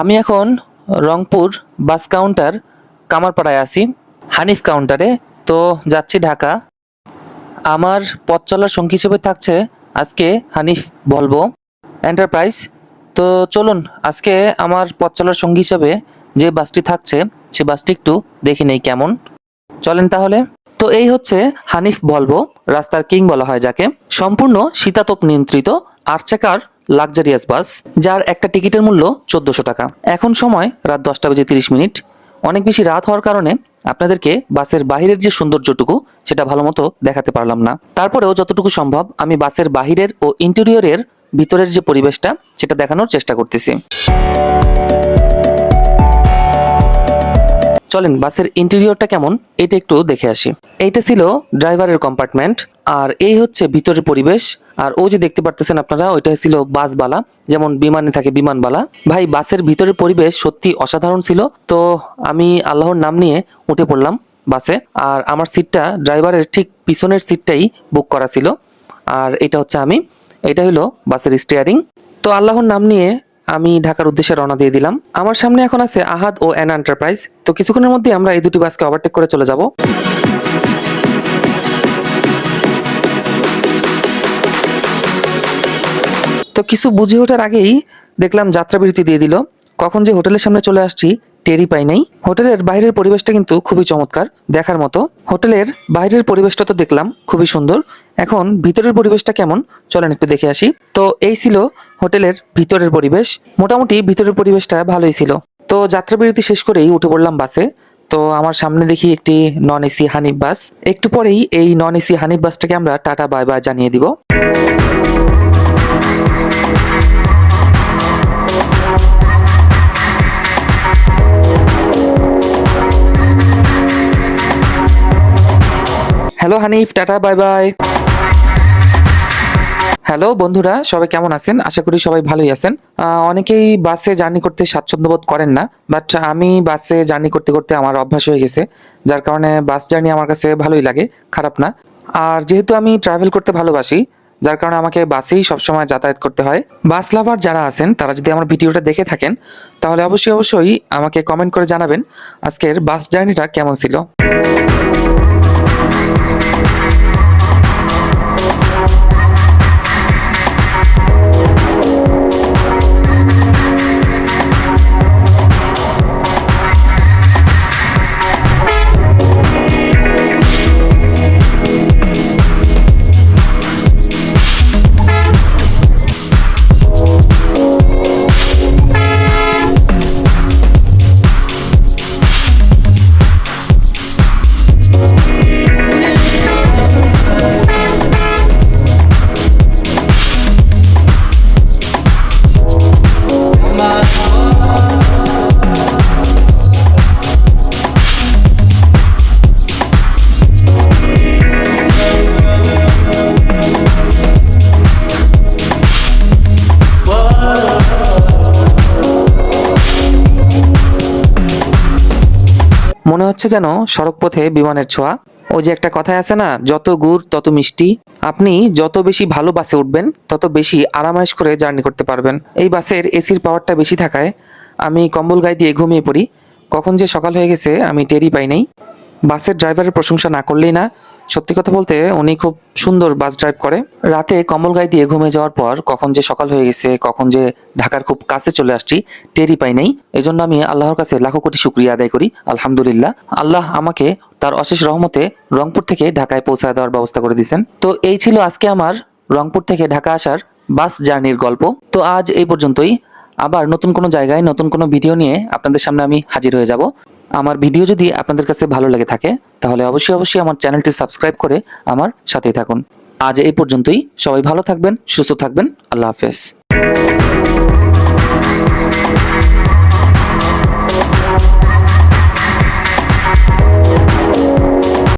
আমি এখন Rangpur bus counter কামারপাড়ায় আছি, হানিফ কাউন্টারে তো যাচ্ছি ঢাকা। আমার পথ চলার সঙ্গী হিসেবে থাকছে আজকে হানিফ বলব এন্টারপ্রাইজ তো চলুন, আজকে আমার পথ চলার সঙ্গী হিসেবে যে বাসটি থাকছে, সে বাসটি একটু দেখি নেই কেমন। চলেন তাহলে। তো এই হচ্ছে হানিফ ভলভো রাস্তার কিং বলা হয় যাকে। সম্পূর্ণ শীতাতপ নিয়ন্ত্রিত আট চাকার লাক্সারিয়াস বাস, যার একটা টিকিটের মূল্য চোদ্দশো টাকা। এখন সময় রাত দশটা বেজে তিরিশ মিনিট। অনেক বেশি রাত হওয়ার কারণে আপনাদেরকে বাসের বাহিরের যে সৌন্দর্যটুকু, সেটা ভালো মতো দেখাতে পারলাম না। তারপরেও যতটুকু সম্ভব আমি বাসের বাহিরের ও ইন্টেরিয়রের ভিতরের যে পরিবেশটা, সেটা দেখানোর চেষ্টা করতেছি। চলেন, বাসের ইন্টেরিয়রটা কেমন? এটা একটু দেখে আসি। এইটা ছিল ড্রাইভারের কম্পার্টমেন্ট আর এই হচ্ছে ভিতরের পরিবেশ। আর ও যে দেখতে পারতেছেন আপনারা, ওইটা ছিল বাসবালা, যেমন বিমানে থাকে বিমানবালা। ভাই, বাসের ভিতরের পরিবেশ সত্যি অসাধারণ ছিল। তো আমি আল্লাহর নাম নিয়ে উঠে পড়লাম বাসে, আর আমার সিটটা ড্রাইভারের ঠিক পিছনের সিটটাই বুক করা ছিল। আর এটা হচ্ছে আমি, এটা হলো বাসের স্টিয়ারিং তো আল্লাহর নাম নিয়ে আমি ঢাকার উদ্দেশ্যে রওনা দিয়ে দিলাম। আমার সামনে এখন আছে আহাদ ও অ্যান এন্টারপ্রাইজ। তো কিছুক্ষণের মধ্যে আমরা এই দুটি বাসকে ওভারটেক করে চলে যাব। তো কিছু বুঝে ওঠার আগেই দেখলাম যাত্রাবিরতি দিয়ে দিল। কখন যে হোটেলের সামনে চলে আসছি টেরই পাই নাই। হোটেলের বাইরের পরিবেশটা কিন্তু খুবই চমৎকার, দেখার মতো। হোটেলের বাইরের পরিবেশটা তো দেখলাম, খুবই সুন্দর। এখন ভিতরের পরিবেশটা কেমন? চলেন একটু দেখে আসি। তো এই ছিল হোটেলের ভিতরের পরিবেশ। মোটামুটি ভিতরের পরিবেশটা ভালোই ছিল। তো যাত্রাবিরতি শেষ করেই উঠে পড়লাম বাসে। তো আমার সামনে দেখি একটি নন এসি হানিফ বাস একটু পরেই এই নন এসি হানিফ বাসটাকে আমরা টাটা বাই বাই জানিয়ে দিব। Hello Hanif tata bye bye hello বন্ধুরা, সবাই কেমন আছেন? আশা করি সবাই ভালোই আছেন। অনেকেই বাসে জার্নি করতে স্বাচ্ছন্দ্য বোধ করেন না বাট আমি বাসে জার্নি করতে করতে আমার অভ্যাস হয়ে গেছে, যার কারণে বাস জার্নি আমার কাছে ভালোই লাগে, খারাপ না। আর যেহেতু আমি ট্রাভেল করতে ভালোবাসি, যার কারণে আমাকে বাসেই সবসময় যাতায়াত করতে হয়। বাস লাভার যারা আছেন, তারা যদি আমার ভিডিওটা দেখে থাকেন, তাহলে অবশ্যই অবশ্যই আমাকে কমেন্ট করে জানাবেন আজকের বাস জার্নিটা কেমন ছিল। মনে হচ্ছে যেন সড়ক পথে বিমানের ছোঁয়া। ওই যে একটা কথায় আছে না, যত গুড় তত মিষ্টি। আপনি যত বেশি ভালো বাসে উঠবেন, তত বেশি আরামায়েশ করে জার্নি করতে পারবেন। এই বাসের এসির পাওয়ারটা বেশি থাকায় আমি কম্বল গায়ে দিয়ে ঘুমিয়ে পড়ি। কখন যে সকাল হয়ে গেছে, আমি টেরি পাই নাই। বাসের ড্রাইভারের প্রশংসা না করলেই না সত্যি কথা বলতে উনি খুব সুন্দর বাস ড্রাইভ করে। রাতে কম্বল গায়ে দিয়ে ঘুমিয়ে যাওয়ার পর কখন যে সকাল হয়ে গেছে, কখন যে ঢাকার খুব কাছে চলে আসছি, টেরই পাই নাই। এজন্য আমি আল্লাহর কাছে লাখো কোটি শুক্রিয়া আদায় করি, আলহামদুলিল্লাহ। আল্লাহ আমাকে তার অশেষ রহমতে রংপুর থেকে ঢাকায় পৌঁছায় দেওয়ার ব্যবস্থা করে দিয়েছেন। তো এই ছিল আজকে আমার রংপুর থেকে ঢাকা আসার বাস জার্নির গল্প। তো আজ এই পর্যন্তই। আবার নতুন কোনো জায়গায় নতুন কোনো ভিডিও নিয়ে আপনাদের সামনে আমি হাজির হয়ে যাব। আমার ভিডিও যদি আপনাদের কাছে ভালো লাগে থাকে, তাহলে অবশ্যই অবশ্যই আমার চ্যানেলটি সাবস্ক্রাইব করে আমার সাথেই থাকুন। আজ এই পর্যন্তই। সবাই ভালো থাকবেন, সুস্থ থাকবেন। আল্লাহ হাফেজ।